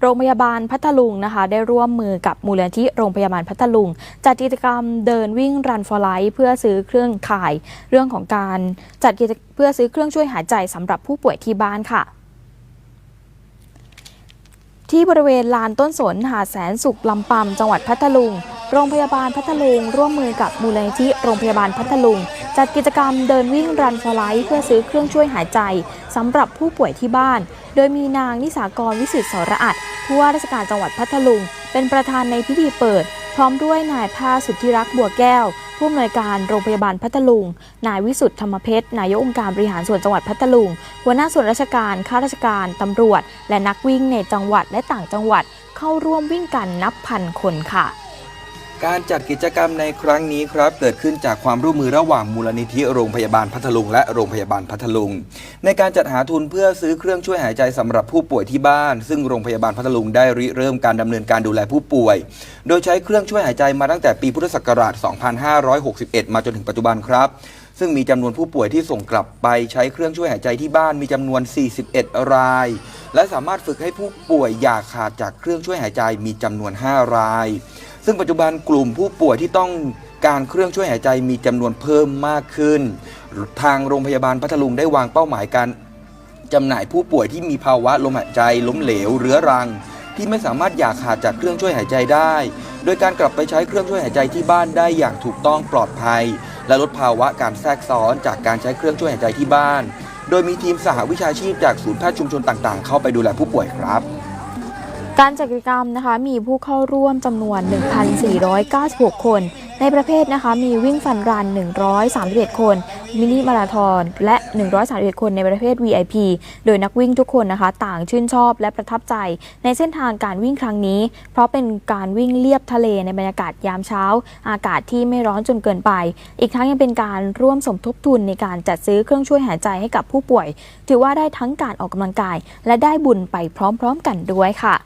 โรงพยาบาลพัทลุงนะคะ ได้ร่วมมือกับมูลนิธิโรงพยาบาลพัทลุง จัดกิจกรรมเดินวิ่งรันฟอร์ไลท์เพื่อซื้อเครื่องข่าย เรื่องของการจัดกิจเพื่อซื้อเครื่องช่วยหายใจสำหรับผู้ป่วยที่บ้านค่ะที่บริเวณลานต้นสนหาแสนสุขลำปำจังหวัดพัทลุง โรงพยาบาลพัทลุง ร่วมมือกับมูลนิธิโรงพยาบาลพัทลุง จัดกิจกรรมเดินวิ่งรันฟอร์ไลท์เพื่อซื้อเครื่องช่วยหายใจสำหรับผู้ป่วยที่บ้าน โดยมีนางนิสากรวิสิตสระอัดผู้ว่าราชการจังหวัดพัทลุง เป็นประธานในพิธีเปิด พร้อมด้วยนายแพทย์สุทธิรักษ์บัวแก้ว ผู้อำนวยการโรงพยาบาลพัทลุง นายวิสุทธ์ธรรมเพชรนายกองค์การบริหารส่วนจังหวัดพัทลุง หัวหน้าส่วนราชการข้าราชการตำรวจ และนักวิ่งในจังหวัดและต่างจังหวัด เข้าร่วมวิ่งกันนับพันคนค่ะ การจัดกิจกรรมในครั้งนี้ครับ เกิดขึ้นจากความร่วมมือระหว่างมูลนิธิโรงพยาบาลพัทลุง และโรงพยาบาลพัทลุง ในการจัดหาทุนเพื่อซื้อเครื่องช่วยหายใจสำหรับผู้ป่วยที่บ้าน ซึ่งโรงพยาบาลพัทลุงได้ริเริ่มการดำเนินการดูแลผู้ป่วย โดยใช้เครื่องช่วยหายใจมาตั้งแต่ปีพุทธศักราช 2561 มาจนถึงปัจจุบันครับ ซึ่งมีจำนวนผู้ป่วยที่ส่งกลับไปใช้เครื่องช่วยหายใจที่บ้านมีจำนวน 41 ราย และสามารถฝึกให้ผู้ป่วยอย่าขาดจากเครื่องช่วยหายใจมีจำนวน 5 ราย ซึ่งปัจจุบันกลุ่มผู้ป่วยที่ต้องการเครื่องช่วยหายใจมีจำนวนเพิ่มมากขึ้น ทางโรงพยาบาลพัทลุงได้วางเป้าหมายการจำหน่ายผู้ป่วยที่มีภาวะลมหายใจล้มเหลวเรื้อรัง ที่ไม่สามารถอย่าขาดจากเครื่องช่วยหายใจได้ โดยการกลับไปใช้เครื่องช่วยหายใจที่บ้านได้อย่างถูกต้องปลอดภัย และลดภาวะการแทรกซ้อนจากการใช้เครื่องช่วยหายใจที่บ้าน โดยมีทีมสหวิชาชีพจากศูนย์แพทย์ชุมชนต่างๆ เข้าไปดูแลผู้ป่วยครับ การจัดกิจกรรมนะคะมีผู้เข้าร่วมจำนวน 1,496 คน ในประเภทนะคะมีวิ่งฟันรัน 131 คน มินิมาราธอนและ 131 คนในประเภท VIP โดยนักวิ่งทุกคนนะคะ ต่างชื่นชอบและประทับใจ ในเส้นทางการวิ่งครั้งนี้ เพราะเป็นการวิ่งเลียบทะเลในบรรยากาศยามเช้า อากาศที่ไม่ร้อนจนเกินไป อีกทั้งยังเป็นการร่วมสมทบทุนในการจัดซื้อเครื่องช่วยหายใจให้กับผู้ป่วย ถือว่าได้ทั้งการออกกำลังกาย และได้บุญไปพร้อมๆ กันด้วยค่ะ